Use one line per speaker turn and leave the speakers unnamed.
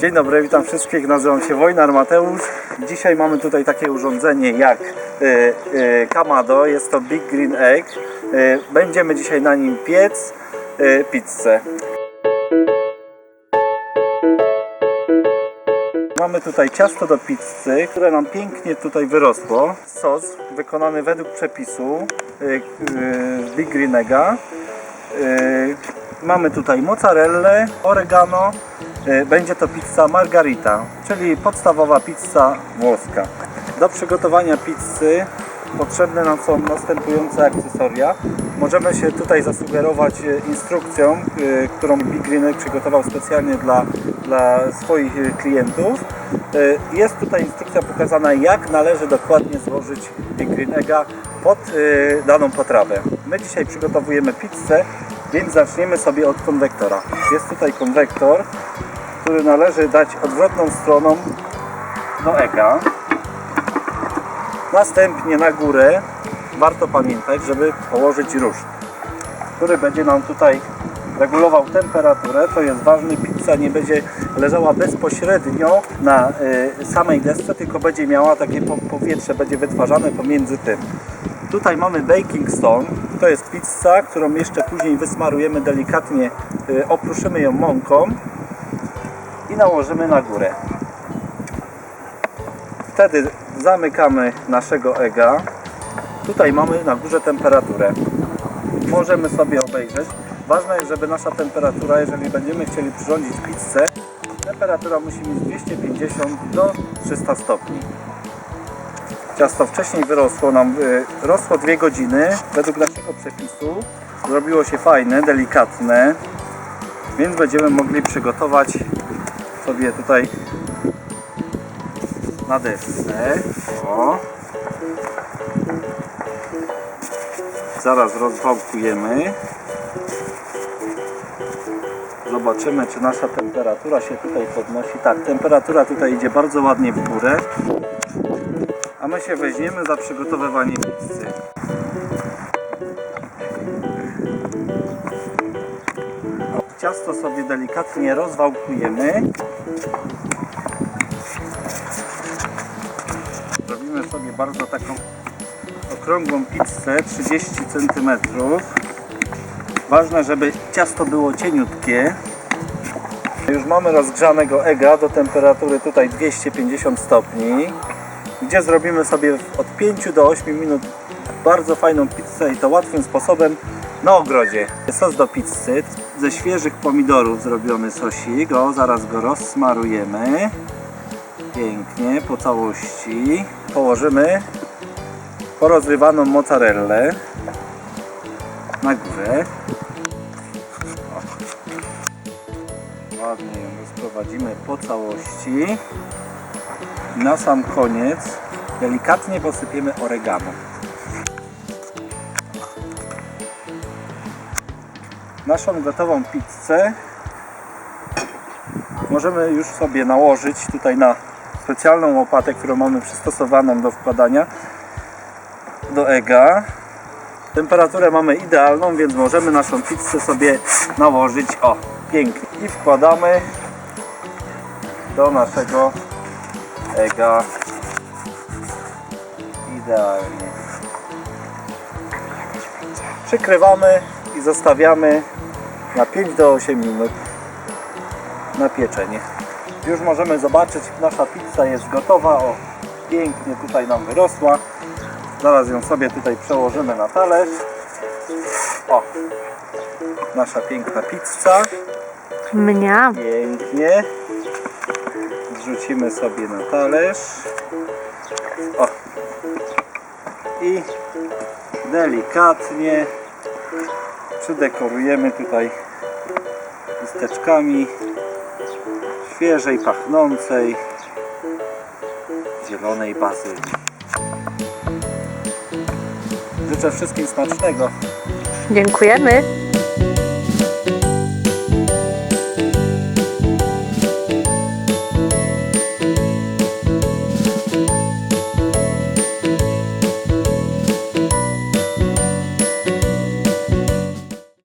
Dzień dobry, witam wszystkich. Nazywam się Wojnar Mateusz. Dzisiaj mamy tutaj takie urządzenie jak y, y, Kamado. Jest to Big Green Egg. Y, będziemy dzisiaj na nim piec pizzę. Mamy tutaj ciasto do pizzy, które nam pięknie tutaj wyrosło. Sos wykonany według przepisu Big Green Egga. Mamy tutaj mozzarellę, oregano. Y, Będzie to pizza margarita, czyli podstawowa pizza włoska. Do przygotowania pizzy potrzebne nam są następujące akcesoria. Możemy się tutaj zasugerować y, instrukcją, y, którą Big Green Egg przygotował specjalnie dla, dla swoich klientów. Jest tutaj instrukcja pokazana, jak należy dokładnie złożyć Big Green pod daną potrawę. My dzisiaj przygotowujemy pizzę, więc zaczniemy sobie od konwektora. Jest tutaj konwektor, który należy dać odwrotną stroną do ega. Następnie na górę warto pamiętać, żeby położyć ruszt, który będzie nam tutaj regulował temperaturę. To jest ważne, pizza nie będzie leżała bezpośrednio na y, samej desce, tylko będzie miała takie po- powietrze, będzie wytwarzane pomiędzy tym. Tutaj mamy baking stone, to jest pizza, którą jeszcze później wysmarujemy delikatnie, y, opruszymy ją mąką i nałożymy na górę. Wtedy zamykamy naszego ega. Tutaj mamy na górze temperaturę. Możemy sobie obejrzeć. Ważne jest, żeby nasza temperatura, jeżeli będziemy chcieli przyrządzić pizzę, temperatura musi mieć 250 do 300 stopni. Ciasto wcześniej wyrosło nam, y, rosło 2 godziny według naszego przepisu. Zrobiło się fajne, delikatne, więc będziemy mogli przygotować sobie tutaj na desce. O. Zaraz rozwałkujemy. Zobaczymy, czy nasza temperatura się tutaj podnosi. Tak, temperatura tutaj idzie bardzo ładnie w górę. A my się weźmiemy za przygotowywanie pizzy. Ciasto sobie delikatnie rozwałkujemy. Zrobimy sobie bardzo taką okrągłą pizzę 30 cm. Ważne, żeby ciasto było cieniutkie. Już mamy rozgrzanego ega do temperatury tutaj 250 stopni, gdzie zrobimy sobie od 5 do 8 minut bardzo fajną pizzę i to łatwym sposobem na ogrodzie. Sos do pizzy ze świeżych pomidorów zrobiony sosik. O, zaraz go rozsmarujemy. Pięknie po całości. Położymy porozrywaną mozzarellę na górę. Ładnie ją rozprowadzimy po całości. Na sam koniec delikatnie posypiemy oregano. Naszą gotową pizzę możemy już sobie nałożyć tutaj na specjalną łopatę, którą mamy przystosowaną do wkładania do ega. Temperaturę mamy idealną, więc możemy naszą pizzę sobie nałożyć. O, pięknie. I wkładamy do naszego ega. Idealnie. Przykrywamy i zostawiamy na 5 do 8 minut na pieczenie. Już możemy zobaczyć, nasza pizza jest gotowa. O, pięknie tutaj nam wyrosła. Zaraz ją sobie tutaj przełożymy na talerz. O, nasza piękna pizza.
Mniam.
Pięknie. Zrzucimy sobie na talerz. O. I delikatnie przydekorujemy tutaj listeczkami świeżej, pachnącej zielonej bazylii. Życzę wszystkim smacznego.
Dziękujemy.